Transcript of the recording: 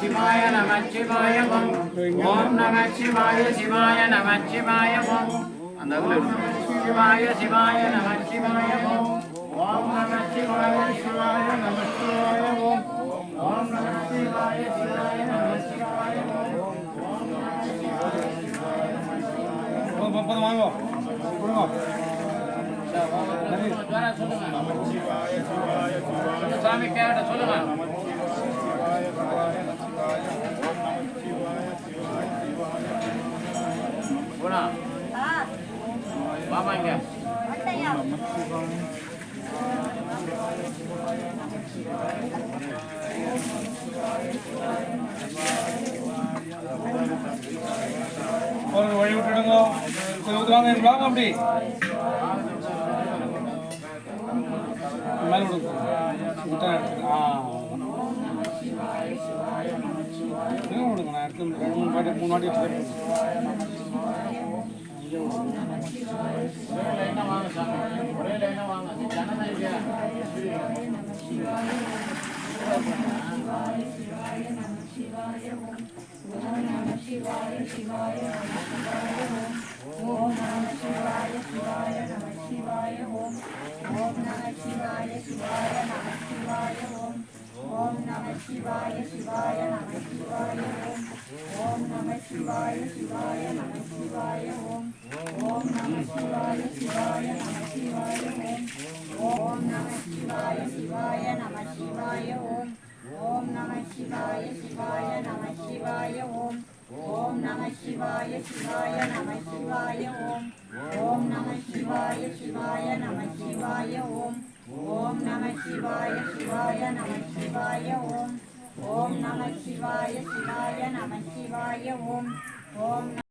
சிவாய நம சிவாய ஓம் நம சிவாய சிவாய நம சிவாய ஓம் அந்த சிவாய சிவாய நம சிவாய ஓம் ஓம் நம சிவாய சிவாய நம சிவாய ஓம் ஓம் நம சிவாய சிவாய நம சிவாய ஓம் போதும் போதும் வாங்க. கொடுங்க சாமி கேட்ட சொல்லுங்க. குணா வாமா இங்க ஒரு வழி விட்டுடுங்க கொஞ்சம் ஊத்துவாங்க எனக்கு வாங்க அப்படி மேலே விடுங்க விட்டா எடுத்துக்க. ஆ விடுங்க ஓம் நம சிவாய சிவாய நம சிவாய ஓம் ஓம் நம சிவாய சிவாய நம சிவாய ஓம் ஓம் நம சிவாய சிவாய நம சிவாய ஓம் ஓம் நம சிவாய சிவாய நம சிவாய ஓம் ஓம் நம சிவாய சிவாய நம சிவாய ஓம் ஓம் நம சிவாய சிவாய நம சிவாய ஓம் ஓம் நம சிவாய சிவாய நம சிவாய ஓம் ஓம் நம சிவாய சிவாய நம சிவாய ஓம் ஓம்